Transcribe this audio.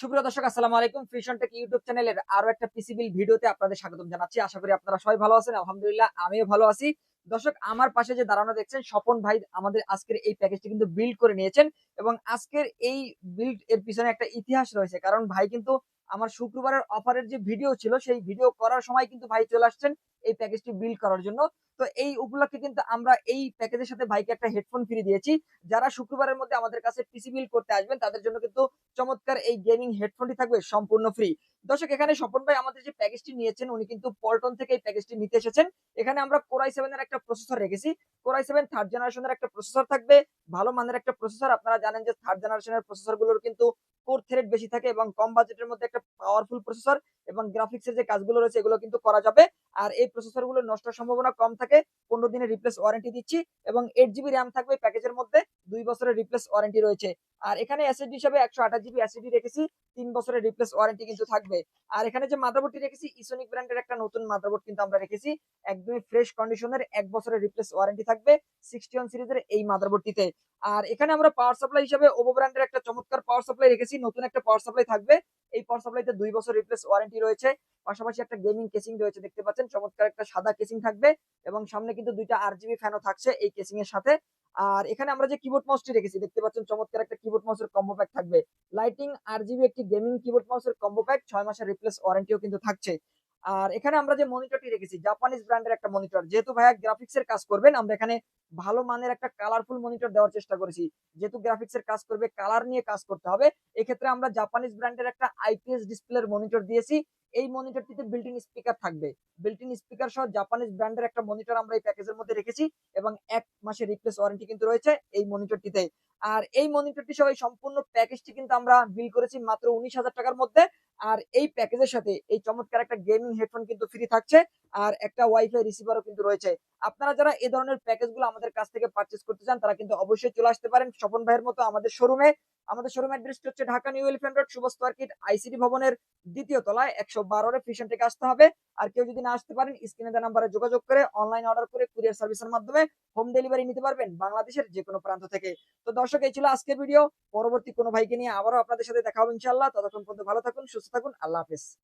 সুপ্রিয় দর্শক, আসসালামু আলাইকুম। ফিশন টেক ইউটিউব চ্যানেলের আরও একটা পিসিবিল ভিডিওতে আপনাদের স্বাগতম জানাচ্ছি। আশা করি আপনারা সবাই ভালো আছেন। আলহামদুলিল্লাহ, আমিও ভালো আছি। দর্শক, আমার পাশে যে দাঁড়ানো দেখছেন স্বপন ভাই, আমাদের আজকের এই প্যাকেজটি কিন্তু বিল্ড করে নিয়েছেন এবং আজকের এই বিল্ড এর পিছনে একটা ইতিহাস রয়েছে। কারণ ভাই কিন্তু আমার শুক্রবারের অফারের যে ভিডিও ছিল, সেই ভিডিও করার সময় কিন্তু ভাই চলে আসছেন এই প্যাকেজটি বিল্ড করার জন্য। তো এই উপলক্ষে কিন্তু আমরা এই প্যাকেজের সাথে ভাইকে একটা হেডফোন ফ্রি দিয়েছি। যারা শুক্রবারের মধ্যে আমাদের কাছে পিসি বিল্ড করতে আসবেন, তাদের জন্য কিন্তু চমৎকার এই গেমিং হেডফোনটি থাকবে সম্পূর্ণ ফ্রি দর্শক, এখানে স্বপন ভাই আমাদের যে প্যাকেজটি নিয়েছেন, উনি কিন্তু পল্টন থেকে এই প্যাকেজটি নিতে এসেছেন। এখানে আমরা কোরাই সেভেন এর একটা প্রসেসর রেখেছি। কোরাই সেভেন থার্ড জেনারেশনের একটা প্রসেসর থাকবে, ভালো মানের একটা প্রসেসর আপনারা জানেন যে থার্ড জেনারেশনের প্রসেসরগুলোর কিন্তু কোর থ্রেড বেশি থাকে এবং কম বাজেটের মধ্যে একটা পাওয়ারফুল প্রসেসর এবং গ্রাফিক্সের যে কাজগুলো রয়েছে, এগুলো কিন্তু করা যাবে। আর এই প্রসেসরগুলো নষ্টের সম্ভাবনা কম থাকে। পনেরো দিনের রিপ্লেস ওয়ারেন্টি দিচ্ছি এবং এইট জিবি র্যাম থাকবে প্যাকেজের মধ্যে। দুই বছরের রিপ্লেস ওয়ারেন্টি রয়েছে। আর এখানে এসএসডি হিসাবে একশো আঠাশ জিবি এসএসডি রেখেছি, তিন বছরের রিপ্লেস ওয়ারেন্টি কিন্তু থাকবে। আর এখানে যে মাদারবোর্ডটি রেখেছি ইসোনিক ব্র্যান্ডের একটা নতুন মাদারবোর্ড কিন্তু আমরা রেখেছি, একদমই ফ্রেশ কন্ডিশনের এক বছরের রিপ্লেস ওয়ারেন্টি থাকবে সিক্সটি ওয়ান সিরিজের এই মাদারবোর্ডটিতে আর এখানে আমরা পাওয়ার সাপ্লাই হিসাবে ওভো ব্র্যান্ডের একটা চমৎকার পাওয়ার সাপ্লাই রেখেছি, নতুন একটা পাওয়ার সাপ্লাই থাকবে। এই পাওয়ার সাপ্লাইতে দুই বছর রিপ্লেস ওয়ারেন্টি রয়েছে। পাশাপাশি একটা গেমিং কেসিং রয়েছে, দেখতে পাচ্ছেন। চমৎকার একটা সাদা কেসিং থাকবে এবং সামনে কিন্তু দুইটা আর জিবি ফ্যানও থাকছে এই কেসিং এর সাথে। আর এখানে আমরা যে কিবোর্ড মাউসটি রেখেছি, দেখতে পাচ্ছেন চমৎকার একটা কিবোর্ড মাউসের কম্বো প্যাক থাকবে। লাইটিং আর জিবি একটি গেমিং কিবোর্ড মাউসের কম্বো প্যাক ছয় মাসের রিপ্লেস ওয়ারেন্টিও কিন্তু থাকছে। আর এখানে আমরা যে মনিটরটি রেখেছি জাপানিজ ব্র্যান্ডের একটা মনিটর যেহেতু ভাইয়া গ্রাফিক্স এর কাজ করবেন, আমরা এখানে ভালো মানের একটা কালারফুল মনিটর দেওয়ার চেষ্টা করেছি। যেহেতু গ্রাফিক্স এর কাজ করবে কালার নিয়ে কাজ করতে হবে, এক্ষেত্রে আমরা জাপানিজ ব্র্যান্ডের একটা আইপিএস ডিসপ্লের মনিটর দিয়েছি। এই মনিটরটিতে বিল্টিং স্পিকার থাকবে। বিল্টিং স্পিকার সহ জাপানিজ ব্র্যান্ডের একটা মনিটর আমরা এই প্যাকেজের মধ্যে রেখেছি এবং এক মাসের রিপ্লেস ওয়ারেন্টি কিন্তু রয়েছে এই মনিটরটিতে আর এই মনিটরটি সহ এই সম্পূর্ণ প্যাকেজটি কিন্তু আমরা বিল করেছি মাত্র উনিশ হাজার টাকার মধ্যে। আর এই প্যাকেজের সাথে এই চমৎকার একটা গেমিং হেডফোন কিন্তু ফ্রি থাকছে আর একটা ওয়াইফাই রিসিভারও কিন্তু রয়েছে। আপনারা যারা এই ধরনের প্যাকেজগুলো আমাদের কাছ থেকে পারচেস করতে চান, তারা কিন্তু অবশ্যই চলে আসতে পারেন। স্বপন ভাইয়ের মতো আমাদের শোরুমে আমাদের শোরুম অ্যাড্রেসটি হচ্ছে Dhaka new elephant road Shuvo market ICD ভবনের দ্বিতীয় তলায়। একশো বারোরে ফিশন থেকে আসতে হবে। আর কেউ যদি না আসতে পারেন, স্ক্রিনে দেওয়া নাম্বারে যোগাযোগ করে অনলাইন অর্ডার করে কুরিয়ার সার্ভিসের মাধ্যমে হোম ডেলিভারি নিতে পারবেন বাংলাদেশের যে কোনো প্রান্ত থেকে। তো দর্শক, এই ছিল আজকের ভিডিও পরবর্তী কোনো ভাইকে নিয়ে আবারও আপনাদের সাথে দেখা হবে ইনশাল্লাহ ততক্ষণ পর্যন্ত ভালো থাকুন, সুস্থ থাকুন। আল্লাহ হাফেজ।